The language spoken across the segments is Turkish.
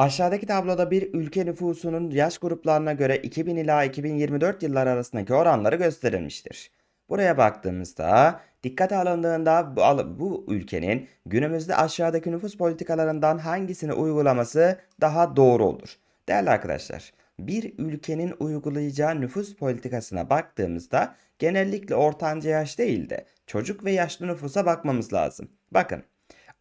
Aşağıdaki tabloda bir ülke nüfusunun yaş gruplarına göre 2000 ila 2024 yıllar arasındaki oranları gösterilmiştir. Buraya baktığımızda dikkate alındığında bu, bu ülkenin günümüzde aşağıdaki nüfus politikalarından hangisini uygulaması daha doğru olur? Değerli arkadaşlar, bir ülkenin uygulayacağı nüfus politikasına baktığımızda genellikle ortanca yaş değil de çocuk ve yaşlı nüfusa bakmamız lazım. Bakın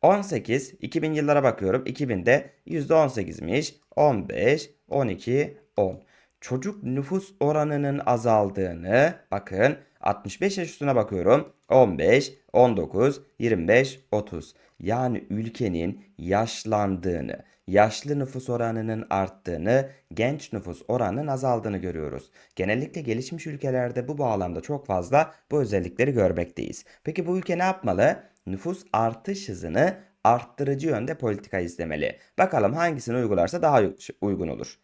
18, 2000 yıllara bakıyorum. 2000'de %18'miş. 15, 12, 10. Çocuk nüfus oranının azaldığını bakın 65 yaş üstüne bakıyorum. 15, 19, 25, 30. Yani ülkenin yaşlandığını, yaşlı nüfus oranının arttığını, genç nüfus oranının azaldığını görüyoruz. Genellikle gelişmiş ülkelerde bu bağlamda çok fazla bu özellikleri görmekteyiz. Peki bu ülke ne yapmalı? Nüfus artış hızını arttırıcı yönde politika izlemeli. Bakalım hangisini uygularsa daha uygun olur.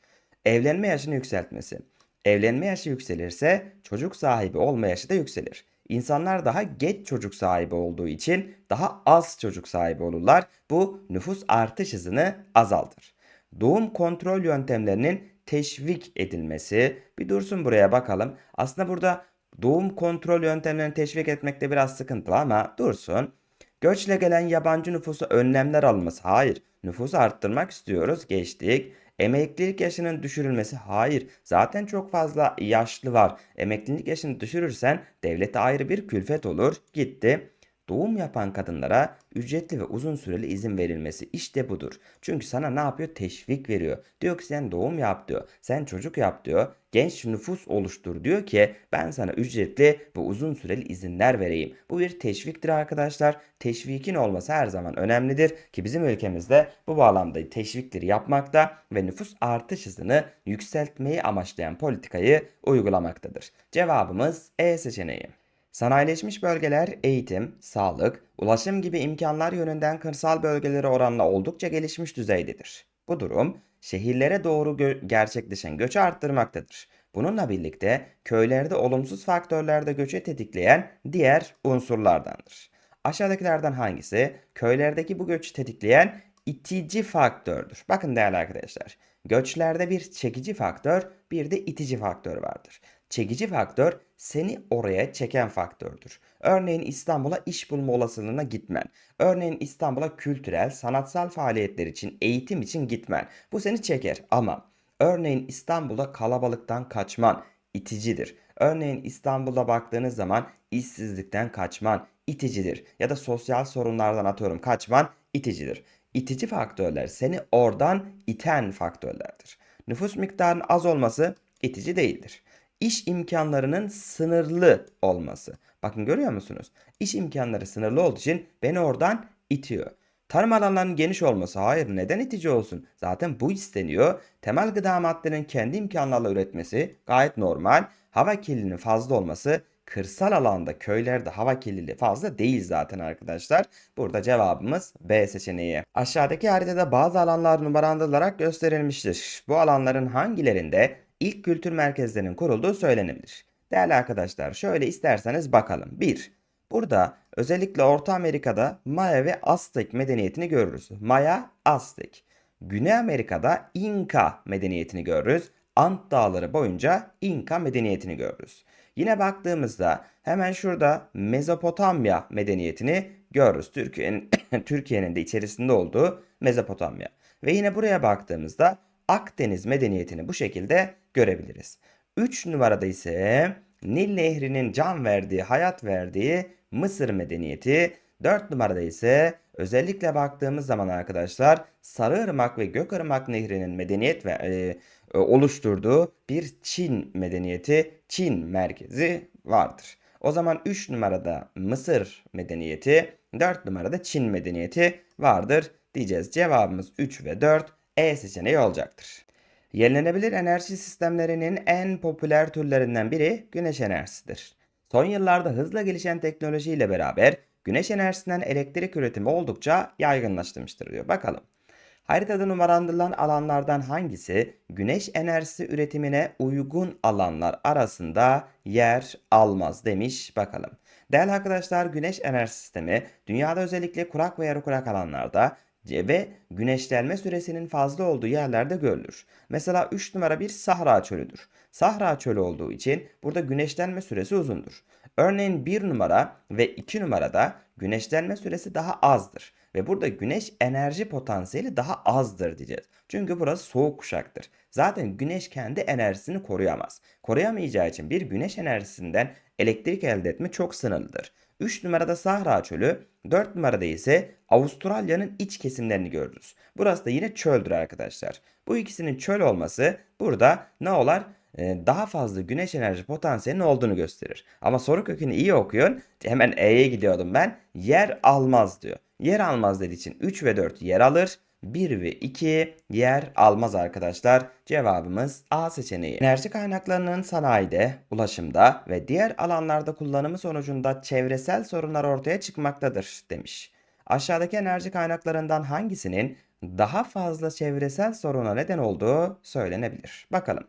Evlenme yaşını yükseltmesi. Evlenme yaşı yükselirse çocuk sahibi olma yaşı da yükselir. İnsanlar daha geç çocuk sahibi olduğu için daha az çocuk sahibi olurlar. Bu nüfus artış hızını azaltır. Doğum kontrol yöntemlerinin teşvik edilmesi. Bir dursun buraya bakalım. Aslında burada doğum kontrol yöntemlerini teşvik etmekte biraz sıkıntılı ama dursun. Göçle gelen yabancı nüfusu önlemler alınması. Hayır. Nüfusu arttırmak istiyoruz. Geçtik. Emeklilik yaşının düşürülmesi. Hayır. Zaten çok fazla yaşlı var. Emeklilik yaşını düşürürsen devlete ayrı bir külfet olur. Gitti. Doğum yapan kadınlara ücretli ve uzun süreli izin verilmesi işte budur. Çünkü sana ne yapıyor? Teşvik veriyor. Diyor ki sen doğum yap diyor. Sen çocuk yap diyor. Genç nüfus oluştur diyor ki ben sana ücretli ve uzun süreli izinler vereyim. Bu bir teşviktir arkadaşlar. Teşvikin olması her zaman önemlidir ki bizim ülkemizde bu bağlamda teşvikleri yapmakta ve nüfus artış hızını yükseltmeyi amaçlayan politikayı uygulamaktadır. Cevabımız E seçeneği. Sanayileşmiş bölgeler eğitim, sağlık, ulaşım gibi imkanlar yönünden kırsal bölgelere oranla oldukça gelişmiş düzeydedir. Bu durum şehirlere doğru gö- gerçekleşen göçü arttırmaktadır. Bununla birlikte köylerde olumsuz faktörlerde göçü tetikleyen diğer unsurlardandır. Aşağıdakilerden hangisi köylerdeki bu göçü tetikleyen itici faktördür? Bakın değerli arkadaşlar. Göçlerde bir çekici faktör, bir de itici faktör vardır. Çekici faktör seni oraya çeken faktördür. Örneğin İstanbul'a iş bulma olasılığına gitmen. Örneğin İstanbul'a kültürel, sanatsal faaliyetler için, eğitim için gitmen. Bu seni çeker ama örneğin İstanbul'da kalabalıktan kaçman iticidir. Örneğin İstanbul'a baktığınız zaman işsizlikten kaçman iticidir. Ya da sosyal sorunlardan atıyorum kaçman iticidir. İtici faktörler seni oradan iten faktörlerdir. Nüfus miktarının az olması itici değildir. İş imkanlarının sınırlı olması. Bakın görüyor musunuz? İş imkanları sınırlı olduğu için beni oradan itiyor. Tarım alanlarının geniş olması. Hayır neden itici olsun? Zaten bu isteniyor. Temel gıda maddelerinin kendi imkanlarla üretmesi gayet normal. Hava kirliliğinin fazla olması kırsal alanda köylerde hava kirliliği fazla değil zaten arkadaşlar. Burada cevabımız B seçeneği. Aşağıdaki haritada bazı alanlar numaralandırılarak gösterilmiştir. Bu alanların hangilerinde ilk kültür merkezlerinin kurulduğu söylenebilir. Değerli arkadaşlar şöyle isterseniz bakalım. 1. Burada özellikle Orta Amerika'da Maya ve Aztek medeniyetini görürüz. Maya, Aztek. Güney Amerika'da İnka medeniyetini görürüz. Ant dağları boyunca İnka medeniyetini görürüz. Yine baktığımızda hemen şurada Mezopotamya medeniyetini görürüz. Türkiye'nin Türkiye'nin de içerisinde olduğu Mezopotamya. Ve yine buraya baktığımızda Akdeniz medeniyetini bu şekilde görebiliriz. 3 numarada ise Nil Nehri'nin can verdiği, hayat verdiği Mısır medeniyeti. 4 numarada ise özellikle baktığımız zaman arkadaşlar Sarıırmak ve Gökırmak Nehri'nin medeniyet ve e, e, oluşturduğu bir Çin medeniyeti, Çin merkezi vardır. O zaman 3 numarada Mısır medeniyeti, 4 numarada Çin medeniyeti vardır diyeceğiz. Cevabımız 3 ve 4 E seçeneği olacaktır. Yenilenebilir enerji sistemlerinin en popüler türlerinden biri güneş enerjisidir. Son yıllarda hızla gelişen teknolojiyle beraber güneş enerjisinden elektrik üretimi oldukça yaygınlaştırmıştır diyor. Bakalım. Haritada numaralandırılan alanlardan hangisi güneş enerjisi üretimine uygun alanlar arasında yer almaz demiş bakalım. Değerli arkadaşlar güneş enerji sistemi dünyada özellikle kurak ve yarı kurak alanlarda ve güneşlenme süresinin fazla olduğu yerlerde görülür. Mesela 3 numara bir Sahra çölüdür. Sahra çölü olduğu için burada güneşlenme süresi uzundur. Örneğin 1 numara ve 2 numarada güneşlenme süresi daha azdır. Ve burada güneş enerji potansiyeli daha azdır diyeceğiz. Çünkü burası soğuk kuşaktır. Zaten güneş kendi enerjisini koruyamaz. Koruyamayacağı için bir güneş enerjisinden elektrik elde etme çok sınırlıdır. 3 numarada Sahra Çölü, 4 numarada ise Avustralya'nın iç kesimlerini görürüz. Burası da yine çöldür arkadaşlar. Bu ikisinin çöl olması burada ne olar? Ee, Daha fazla güneş enerji potansiyelinin olduğunu gösterir. Ama soru kökünü iyi okuyun. Hemen E'ye gidiyordum ben. Yer almaz diyor. Yer almaz dediği için 3 ve 4 yer alır. 1 ve 2 yer almaz arkadaşlar. Cevabımız A seçeneği. Enerji kaynaklarının sanayide, ulaşımda ve diğer alanlarda kullanımı sonucunda çevresel sorunlar ortaya çıkmaktadır demiş. Aşağıdaki enerji kaynaklarından hangisinin daha fazla çevresel soruna neden olduğu söylenebilir. Bakalım.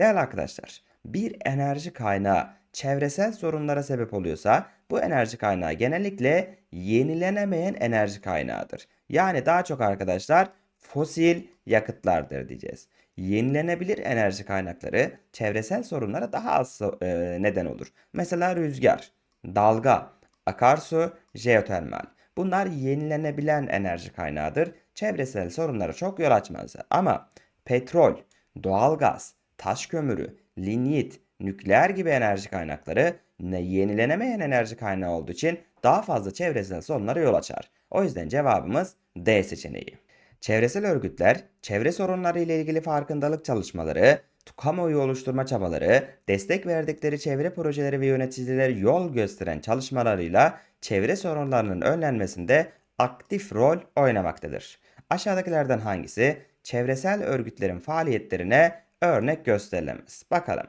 Değerli arkadaşlar, bir enerji kaynağı çevresel sorunlara sebep oluyorsa bu enerji kaynağı genellikle yenilenemeyen enerji kaynağıdır. Yani daha çok arkadaşlar fosil yakıtlardır diyeceğiz. Yenilenebilir enerji kaynakları çevresel sorunlara daha az e, neden olur. Mesela rüzgar, dalga, akarsu, jeotermal. Bunlar yenilenebilen enerji kaynağıdır. Çevresel sorunlara çok yol açmazlar. Ama petrol, doğalgaz, taş kömürü, linyit, nükleer gibi enerji kaynakları ne yenilenemeyen enerji kaynağı olduğu için daha fazla çevresel sorunlara yol açar. O yüzden cevabımız D seçeneği. Çevresel örgütler, çevre sorunları ile ilgili farkındalık çalışmaları, kamuoyu oluşturma çabaları, destek verdikleri çevre projeleri ve yöneticileri yol gösteren çalışmalarıyla çevre sorunlarının önlenmesinde aktif rol oynamaktadır. Aşağıdakilerden hangisi çevresel örgütlerin faaliyetlerine örnek gösterilemez? Bakalım.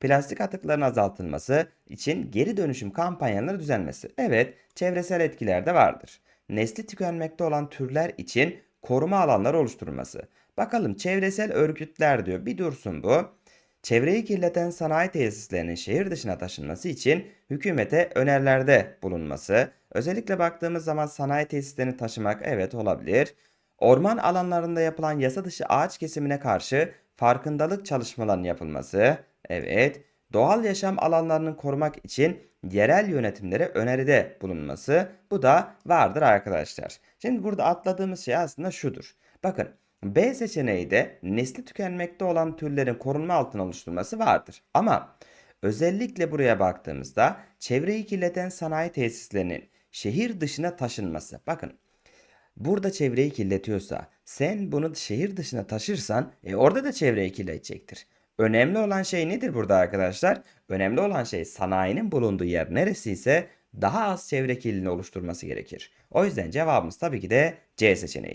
Plastik atıkların azaltılması için geri dönüşüm kampanyaları düzenlemesi. Evet, çevresel etkiler de vardır. Nesli tükenmekte olan türler için koruma alanları oluşturulması. Bakalım çevresel örgütler diyor. Bir dursun bu. Çevreyi kirleten sanayi tesislerinin şehir dışına taşınması için hükümete önerilerde bulunması. Özellikle baktığımız zaman sanayi tesislerini taşımak evet olabilir. Orman alanlarında yapılan yasa dışı ağaç kesimine karşı farkındalık çalışmalarının yapılması. Evet. Doğal yaşam alanlarını korumak için yerel yönetimlere öneride bulunması. Bu da vardır arkadaşlar. Şimdi burada atladığımız şey aslında şudur. Bakın B seçeneği de nesli tükenmekte olan türlerin korunma altına oluşturması vardır. Ama özellikle buraya baktığımızda çevreyi kirleten sanayi tesislerinin şehir dışına taşınması. Bakın burada çevreyi kirletiyorsa sen bunu şehir dışına taşırsan e, orada da çevreyi kirletecektir. Önemli olan şey nedir burada arkadaşlar? Önemli olan şey sanayinin bulunduğu yer neresiyse daha az çevre kirliliğini oluşturması gerekir. O yüzden cevabımız tabii ki de C seçeneği.